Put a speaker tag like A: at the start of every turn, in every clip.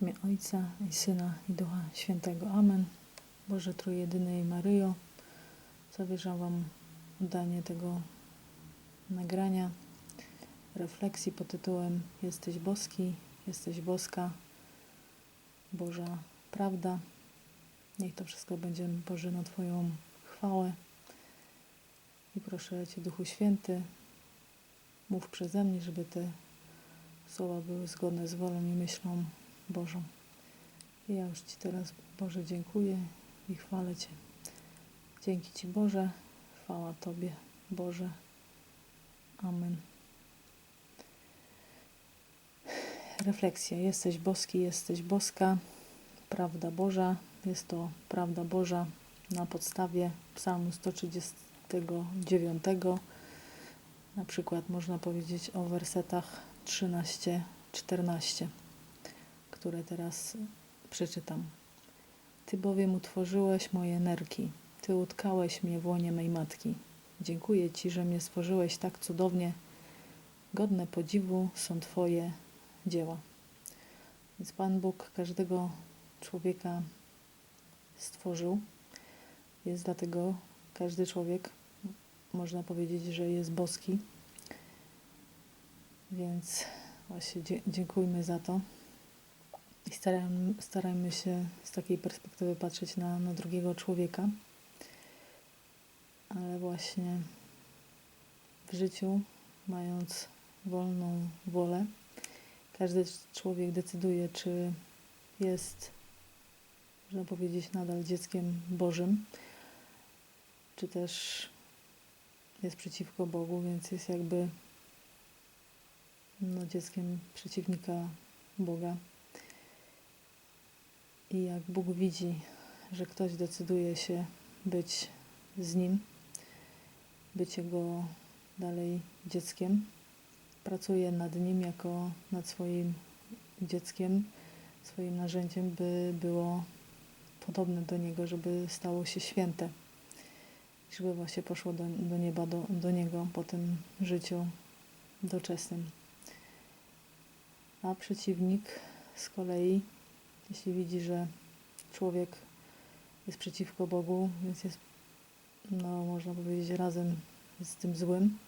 A: W imię Ojca i Syna i Ducha Świętego. Amen. Boże Trójjedyny i Maryjo, zawierzam Wam oddanie tego nagrania, refleksji pod tytułem Jesteś boski, jesteś boska, Boża prawda. Niech to wszystko będzie Boże na Twoją chwałę. I proszę Cię, Duchu Święty, mów przeze mnie, żeby te słowa były zgodne z wolą i myślą Bożą. Ja już Ci teraz, Boże, dziękuję i chwalę Cię. Dzięki Ci, Boże, chwała Tobie, Boże. Amen. Refleksja. Jesteś boski, jesteś boska. Prawda Boża. Jest to prawda Boża na podstawie Psalmu 139. Na przykład można powiedzieć o wersetach 13-14, które teraz przeczytam. Ty bowiem utworzyłeś moje nerki, Ty utkałeś mnie w łonie mej matki. Dziękuję Ci, że mnie stworzyłeś tak cudownie. Godne podziwu są Twoje dzieła. Więc Pan Bóg każdego człowieka stworzył. Jest dlatego każdy człowiek, można powiedzieć, że jest boski. Więc właśnie dziękujmy za to. I starajmy, starajmy się z takiej perspektywy patrzeć na, na drugiego człowieka. Ale właśnie w życiu, mając wolną wolę, każdy człowiek decyduje, czy jest, można powiedzieć, nadal dzieckiem Bożym, czy też jest przeciwko Bogu, więc jest jakby no, dzieckiem przeciwnika Boga. I jak Bóg widzi, że ktoś decyduje się być z Nim, być Jego dalej dzieckiem, pracuje nad Nim jako nad swoim dzieckiem, swoim narzędziem, by było podobne do Niego, żeby stało się święte. Żeby właśnie poszło do, do nieba, do, do Niego po tym życiu doczesnym. A przeciwnik z kolei, jeśli widzi, że człowiek jest przeciwko Bogu, więc jest, no można powiedzieć, razem z tym złym,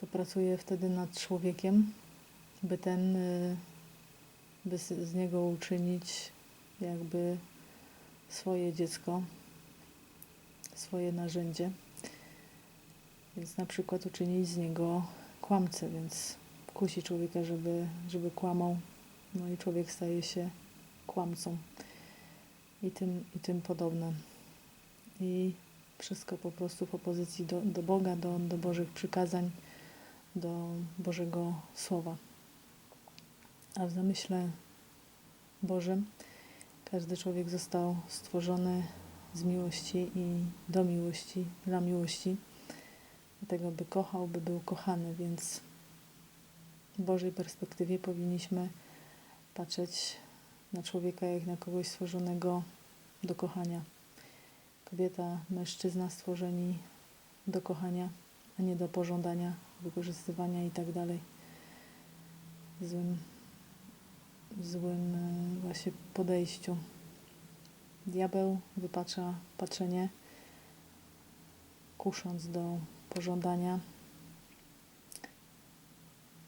A: to pracuje wtedy nad człowiekiem, by ten, y, by z niego uczynić jakby swoje dziecko, swoje narzędzie. Więc na przykład uczynić z niego kłamcę, więc kusi człowieka, żeby, żeby kłamał, no i człowiek staje się kłamcą i tym, i tym podobne. I wszystko po prostu w opozycji do, do Boga, do, do Bożych przykazań, do Bożego Słowa. A w zamyśle Bożym każdy człowiek został stworzony z miłości i do miłości, dla miłości, do tego, by kochał, by był kochany, więc w Bożej perspektywie powinniśmy patrzeć na człowieka jak na kogoś stworzonego do kochania. Kobieta, mężczyzna stworzeni do kochania, a nie do pożądania, wykorzystywania i tak dalej. Złym, złym e, właśnie podejściu. Diabeł wypacza patrzenie, kusząc do pożądania.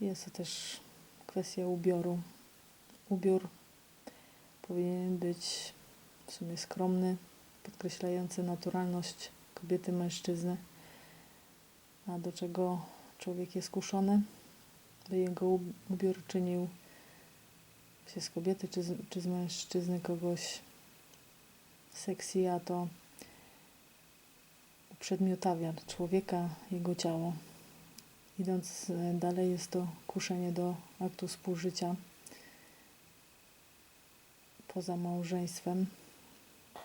A: Jest to też kwestia ubioru. Ubiór powinien być w sumie skromny, podkreślający naturalność kobiety, mężczyzny, a do czego człowiek jest kuszony, by jego ub- ubiór czynił się z kobiety czy z, czy z mężczyzny kogoś sexy, a to uprzedmiotawia człowieka, jego ciało. Idąc e, dalej, jest to kuszenie do aktu współżycia poza małżeństwem,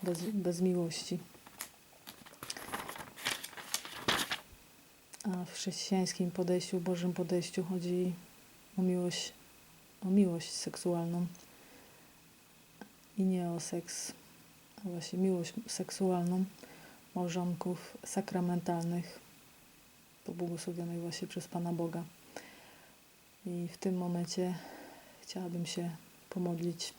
A: bez, bez miłości. A w chrześcijańskim podejściu, Bożym podejściu chodzi o miłość, o miłość seksualną i nie o seks, a właśnie miłość seksualną małżonków sakramentalnych, pobłogosławionych właśnie przez Pana Boga. I w tym momencie chciałabym się pomodlić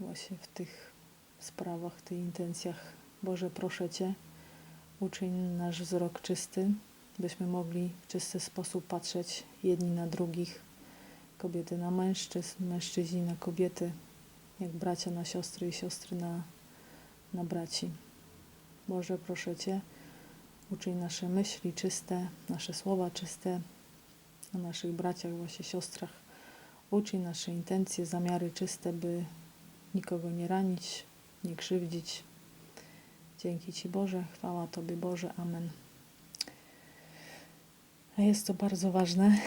A: właśnie w tych sprawach, tych intencjach. Boże, proszę Cię, uczyń nasz wzrok czysty, byśmy mogli w czysty sposób patrzeć jedni na drugich, kobiety na mężczyzn, mężczyźni na kobiety, jak bracia na siostry i siostry na, na braci. Boże, proszę Cię, uczyń nasze myśli czyste, nasze słowa czyste, o naszych braciach, właśnie siostrach. Uczyń nasze intencje, zamiary czyste, by nikogo nie ranić, nie krzywdzić. Dzięki Ci Boże, chwała Tobie Boże, Amen. A jest to bardzo ważne,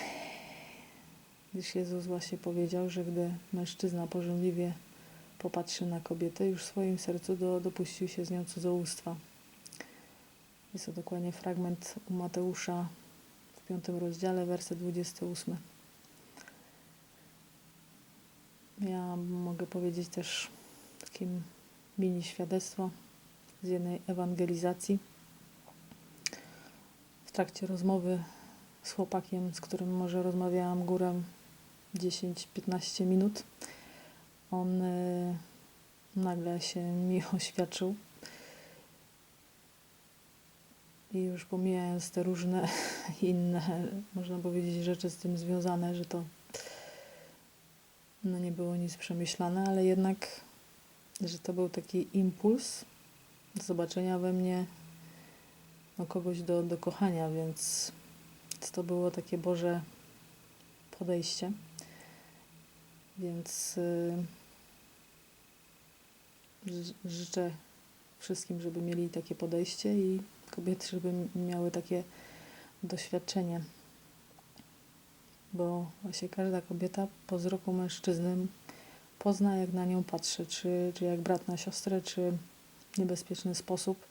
A: gdyż Jezus właśnie powiedział, że gdy mężczyzna pożądliwie popatrzy na kobietę, już w swoim sercu do, dopuścił się z nią cudzołóstwa. Jest to dokładnie fragment u Mateusza w piątym rozdziale, werset 28. Ja mogę powiedzieć też takim mini świadectwo z jednej ewangelizacji. W trakcie rozmowy z chłopakiem, z którym może rozmawiałam górę 10-15 minut, on y, nagle się mi oświadczył. I już pomijając te różne inne, można powiedzieć, rzeczy z tym związane, że to no nie było nic przemyślane, ale jednak, że to był taki impuls do zobaczenia we mnie no, kogoś do, do kochania, więc to było takie Boże podejście. Więc yy, życzę wszystkim, żeby mieli takie podejście i kobiety, żeby miały takie doświadczenie. Bo właśnie każda kobieta po wzroku mężczyzny pozna, jak na nią patrzy, czy, czy jak brat na siostrę, czy w niebezpieczny sposób,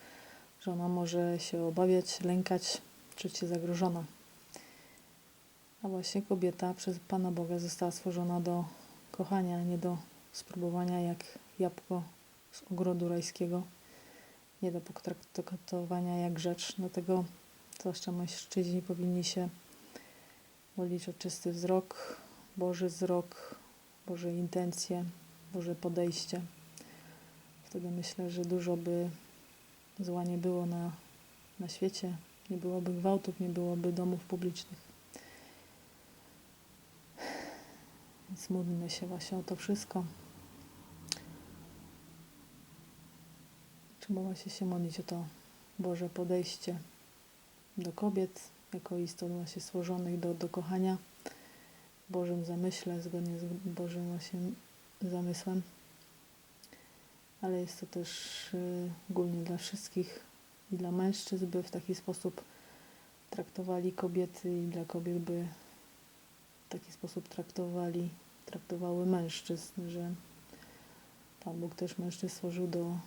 A: że ona może się obawiać, lękać, czuć się zagrożona. A właśnie kobieta przez Pana Boga została stworzona do kochania, nie do spróbowania jak jabłko z ogrodu rajskiego, nie do potraktowania jak rzecz. Dlatego zwłaszcza mężczyźni powinni się modlić o czysty wzrok, Boży wzrok, Boże intencje, Boże podejście. Wtedy myślę, że dużo by zła nie było na, na świecie, nie byłoby gwałtów, nie byłoby domów publicznych. Więc módlmy się właśnie o to wszystko. Trzeba właśnie się modlić o to Boże podejście do kobiet, jako istot właśnie stworzonych do, do kochania w Bożym zamyśle, zgodnie z Bożym właśnie zamysłem. Ale jest to też y, ogólnie dla wszystkich i dla mężczyzn, by w taki sposób traktowali kobiety i dla kobiet, by w taki sposób traktowali, traktowały mężczyzn, że Pan Bóg też mężczyzn stworzył do,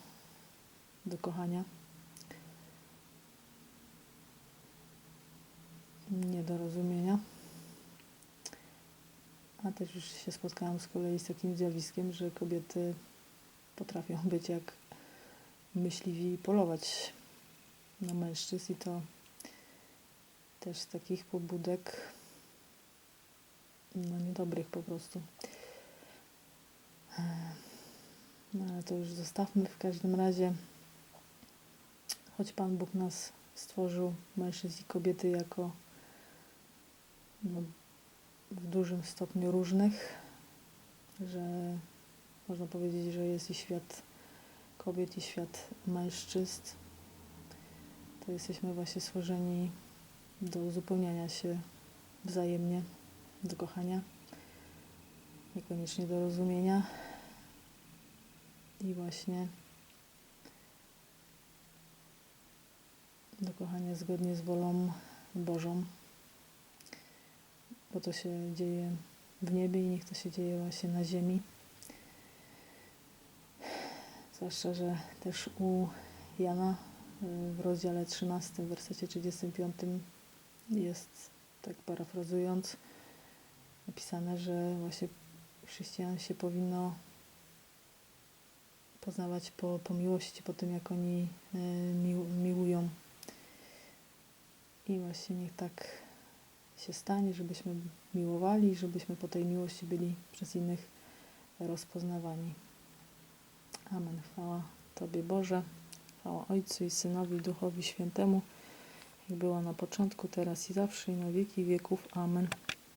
A: do kochania. Niedorozumienia. A też już się spotkałam z kolei z takim zjawiskiem, że kobiety potrafią być jak myśliwi i polować na mężczyzn i to też z takich pobudek no niedobrych po prostu. No ale to już zostawmy w każdym razie. Choć Pan Bóg nas stworzył, mężczyzn i kobiety, jako w dużym stopniu różnych, że można powiedzieć, że jest i świat kobiet, i świat mężczyzn. To jesteśmy właśnie stworzeni do uzupełniania się wzajemnie do kochania, niekoniecznie do rozumienia i właśnie do kochania zgodnie z wolą Bożą, bo to się dzieje w niebie i niech to się dzieje właśnie na ziemi. Zwłaszcza, że też u Jana y, w rozdziale 13, w wersecie 35 jest, tak parafrazując, napisane, że właśnie chrześcijan się powinno poznawać po, po miłości, po tym jak oni y, mił, miłują. I właśnie niech tak się stanie, żebyśmy miłowali, żebyśmy po tej miłości byli przez innych rozpoznawani. Amen. Chwała Tobie Boże, chwała Ojcu i Synowi Duchowi Świętemu, jak była na początku, teraz i zawsze i na wieki wieków. Amen.